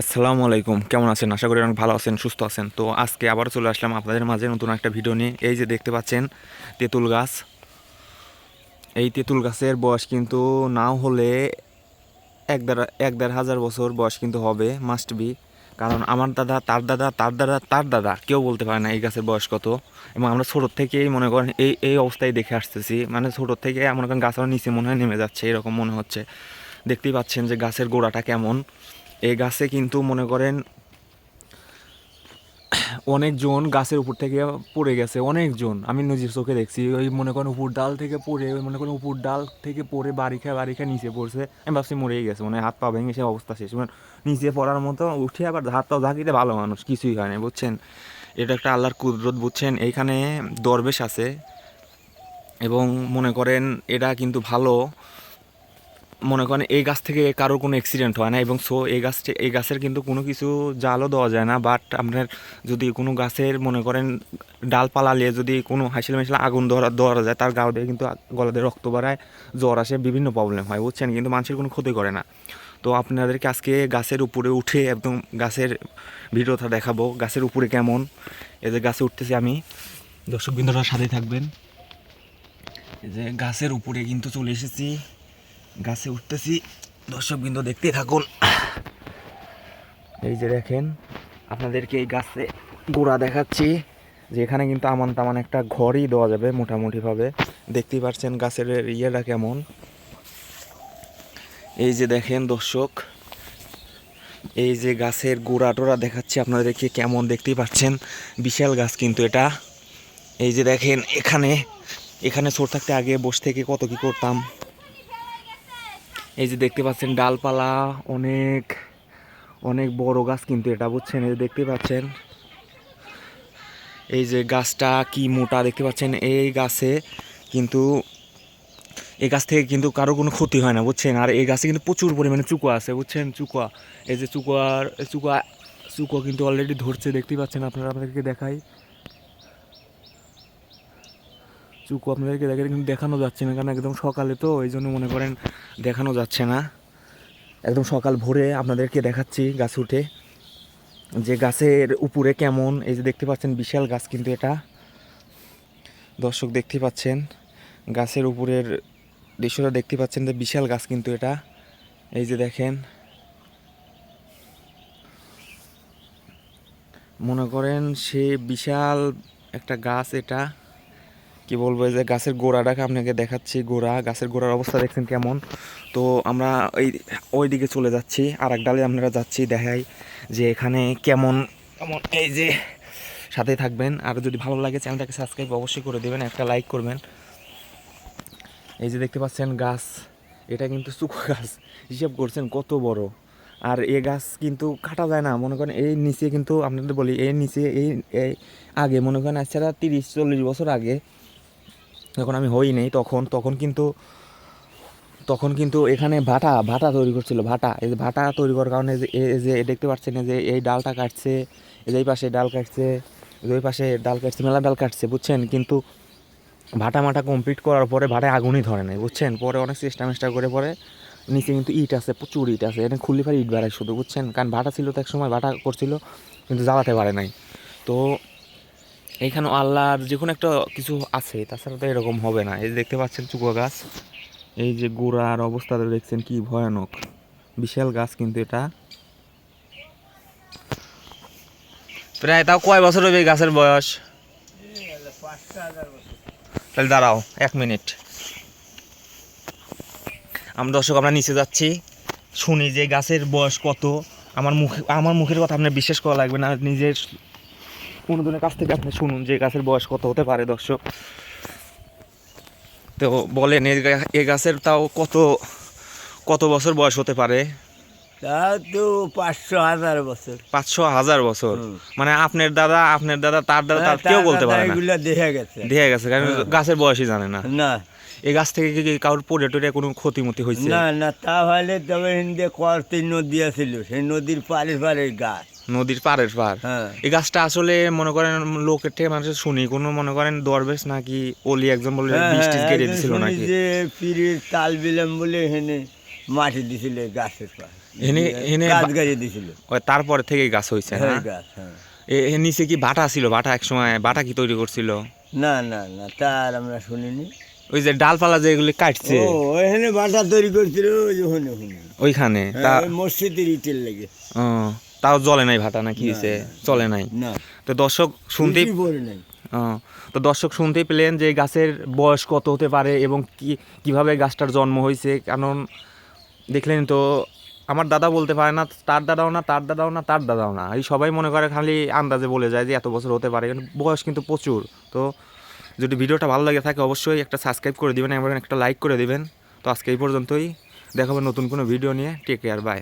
আসসালামু আলাইকুম। কেমন আছেন? আশা করি অনেক ভালো আছেন, সুস্থ আছেন। তো আজকে আবার চলে আসলাম আপনাদের মাঝে নতুন একটা ভিডিও নিয়ে। এই যে দেখতে পাচ্ছেন, তেঁতুল গাছ। এই তেঁতুল গাছের বয়স কিন্তু নাও হলে এক দেড় এক দেড় হাজার বছর বয়স কিন্তু হবে মাস্ট বি কারণ আমার দাদা, তার দাদা তার দাদা তার দাদা, কেউ বলতে পারে না এই গাছের বয়স কত। এবং আমরা ছোটোর থেকেই মনে করেন এই এই অবস্থায় দেখে আসতেছি। মানে ছোটোর থেকে মনে করেন গাছ আমার নিচে মনে হয় নেমে যাচ্ছে, এরকম মনে হচ্ছে। দেখতেই পাচ্ছেন যে গাছের গোড়াটা কেমন। এই গাছে কিন্তু মনে করেন অনেকজন গাছের উপর থেকে পড়ে গেছে অনেকজন আমি নিজের চোখে দেখছি, ওই মনে করেন উপর ডাল থেকে পড়ে, ওই মনে করেন উপর ডাল থেকে পড়ে বাড়ি খেয়ে বাড়ি নিচে পড়ছে। আমি ভাবছি মরেই গেছে মানে হাত পা ভেঙে সে অবস্থা শেষ। মানে নিচে পড়ার মতো উঠে আবার হাত পা ঝাঁকিতে ভালো মানুষ, কিছুই হয় না, বুঝছেন? এটা একটা আল্লাহর কুদরত, বুঝছেন? এইখানে দরবেশ আছে এবং মনে করেন এটা কিন্তু ভালো। মনে করেন এই গাছ থেকে কারোর কোনো অ্যাক্সিডেন্ট হয় না এবং সো এই গাছটি, এই গাছের কিন্তু কোনো কিছু জালও দেওয়া যায় না বাট আপনার যদি কোনো গাছের মনে করেন ডালপালা নিয়ে যদি কোনো হাসিল মেশিল আগুন ধরা ধরা যায়, তার গাও দিয়ে কিন্তু গলাতে রক্ত বাড়ায় জ্বর আসে, বিভিন্ন প্রবলেম হয়, বুঝছেন? কিন্তু মানুষের কোনো ক্ষতি করে না। তো আপনাদেরকে আজকে গাছের উপরে উঠে একদম গাছের ভিডিওটা দেখাবো, গাছের উপরে কেমন? এই যে গাছে উঠতেছি আমি। দর্শক বিন্দুটার সাথে থাকবেন। এই যে গাছের উপরে কিন্তু চলে এসেছি। গাছে উঠতেছি। দর্শক বিন্দু দেখতে থাকুন। এই যে দেখেন, আপনাদেরকে এই গাছে গোড়া দেখাচ্ছি যে এখানে কিন্তু আমান তামান একটা ঘরই দেওয়া যাবে মোটামুটিভাবে। দেখতেই পাচ্ছেন গাছের ইয়েটা কেমন। এই যে দেখেন দর্শক, এই যে গাছের গোড়া টোড়া দেখাচ্ছি, আপনাদেরকে কেমন দেখতেই পাচ্ছেন। বিশাল গাছ কিন্তু এটা। এই যে দেখেন, এখানে এখানে ছোট থাকতে আগে বসে থেকে কত কি করতাম। এই যে দেখতে পাচ্ছেন ডালপালা, অনেক অনেক বড় গাছ কিন্তু এটা, বুঝছেন? এই যে দেখতে পাচ্ছেন। এই যে গাছটা কি মোটা দেখতে পাচ্ছেন? এই গাছে কিন্তু, এই গাছ থেকে কিন্তু কারও কোনো ক্ষতি হয় না, বুঝছেন? আর এই গাছে কিন্তু প্রচুর পরিমাণে চুকুয়া আছে, বুঝছেন? চুকুয়া এই যে চুকুয়ার চুকুয়া চুকুয়া কিন্তু অলরেডি ধরছে, দেখতে পাচ্ছেন আপনারা? আপনাদেরকে দেখাই। চুকু আপনাদেরকে দেখে কিন্তু দেখানো যাচ্ছে না, কারণ একদম সকালে তো, এই জন্য মনে করেন দেখানো যাচ্ছে না। একদম সকাল ভোরে আপনাদেরকে দেখাচ্ছি গাছ উঠে। যে গাছের উপরে কেমন, এই যে দেখতে পাচ্ছেন বিশাল গাছ কিন্তু এটা। দর্শক দেখতে পাচ্ছেন, গাছের উপরের দৃশ্যটা দেখতে পাচ্ছেন যে বিশাল গাছ কিন্তু এটা। এই যে দেখেন। মনে করেন সে বিশাল একটা গাছ এটা। কি বলব যে গাছের গোড়াটাকে আপনাকে দেখাচ্ছি গোড়া গাছের গোড়ার অবস্থা দেখছেন কেমন? তো আমরা ওই ওই দিকে চলে যাচ্ছি আর এক ডালে আপনারা যাচ্ছি দেখাই যে এখানে কেমন কেমন? এই যে সাথে থাকবেন। আর যদি ভালো লাগে চ্যানেলটাকে সাবস্ক্রাইব অবশ্যই করে দেবেন একটা লাইক করবেন। এই যে দেখতে পাচ্ছেন গাছ এটা কিন্তু শুকো গাছ হিসাব করছেন কত বড়। আর এ গাছ কিন্তু কাটা যায় না মনে করেন এই নিচে কিন্তু আপনাদের বলি এর নিচে এই এই আগে মনে করেন আচ্ছা তিরিশ চল্লিশ বছর আগে যখন আমি হই নেই, তখন তখন কিন্তু তখন কিন্তু এখানে ভাটা ভাটা তৈরি করছিল, ভাটা। এই যে ভাটা তৈরি করার কারণে যে দেখতে পাচ্ছেন যে এই ডালটা কাটছে, এই পাশে ডাল কাটছে ওই পাশে ডাল কাটছে, মেলা ডাল কাটছে, বুঝছেন? কিন্তু ভাটা মাটা কমপ্লিট করার পরে ভাটায় আগুনই ধরে নাই, বুঝছেন? পরে অনেক চেষ্টা মেষ্টা করে পরে নিচে কিন্তু ইট আছে, প্রচুর ইট আছে এখানে খুললে পারে ইট বাড়ায় শুধু, বুঝছেন? কারণ ভাটা ছিল তো এক সময়, ভাটা করছিল, কিন্তু জ্বালাতে পারে নাই। তো এইখানে আল্লাহর যে কোনো একটা কিছু আছে, তাছাড়া তো এরকম হবে না। এই যে দেখতে পাচ্ছেন চুকুয়া গাছ, এই যে গোড়ার অবস্থাটা দেখছেন কি ভয়ানক। বিশাল গাছ কিন্তু এটা। প্রায় তাও কয় বছর হবে এই গাছের বয়স? তাহলে দাঁড়াও, এক মিনিট। আমরা দর্শক, আমরা নিচে যাচ্ছি। শুনি যে গাছের বয়স কত। আমার মুখে, আমার মুখের কথা আপনার বিশ্বাস করা লাগবে না, নিজের কোনোজনের কাছ থেকে আপনি শুনুন যে গাছের বয়স কত হতে পারে দর্শক। তো বলেন এই গাছের তাও কত কত বছর বয়স হতে পারে? তা পাঁচশো হাজার বছর। পাঁচশো হাজার বছর। মানে আপনার দাদা আপনার দাদা তার দাদা তার কেউ বলতে পারে না। দেখা গেছে। দেখে গেছে কারণ। গাছের বয়সই জানে না। না। এই গাছ থেকে কি কারোর পড়ে টরে কোনো ক্ষতি মতি হয়েছে? না না তা হলে তবে হিন্দে নদী আছিল সেই নদীর পারে পারে গাছ। নদীর পাড়ের পার হ্যাঁ। এই গাছটা আসলে মনে করেন লোকের থেকে মানুষের শুনি। কোনো মনে করেন দরবেশ নাকি অলি একজন বলে হ্যাঁ, বৃষ্টি হ্যাঁ, কেটে দিছিল নাকি? যে পীরের তাল বিলাম বলে হেনে মাটি দিছিল গাছের পাশে এনে- এনে কাজ বা- গাড়ি দিছিল। তারপরে থেকেই গাছ হয়েছে হ্যাঁ গাছ হ্যাঁ। এ- নিচে কি বাটা ছিল? বাটা এক সময় বাটা কি তৈরি করছিল? না না না তার আমরা শুনিনি। ওই যে ডালপালা যেগুলি কাটছে। ও ওখানে বাটা তৈরি করছিল ওইখানে হ্যাঁ, মসজিদের ইটের লেগে। ও, তাও জলে নাই ভাটা না কি হয়েছে চলে নাই। তো দর্শক শুনতেই তো দর্শক শুনতেই পেলেন যে গাছের বয়স কত হতে পারে এবং কি কীভাবে গাছটার জন্ম হয়েছে কারণ দেখলেন তো আমার দাদা বলতে পারে না তার দাদাও না তার দাদাও না তার দাদাও না। এই সবাই মনে করে খালি আন্দাজে বলে যায় যে এত বছর হতে পারে কিন্তু বয়স কিন্তু প্রচুর। তো যদি ভিডিওটা ভালো লাগে থাকে অবশ্যই একটা সাবস্ক্রাইব করে দিবেন এবং একটা লাইক করে দেবেন। তো আজকে এই পর্যন্তই। দেখাবো নতুন কোনো ভিডিও নিয়ে। Take care bye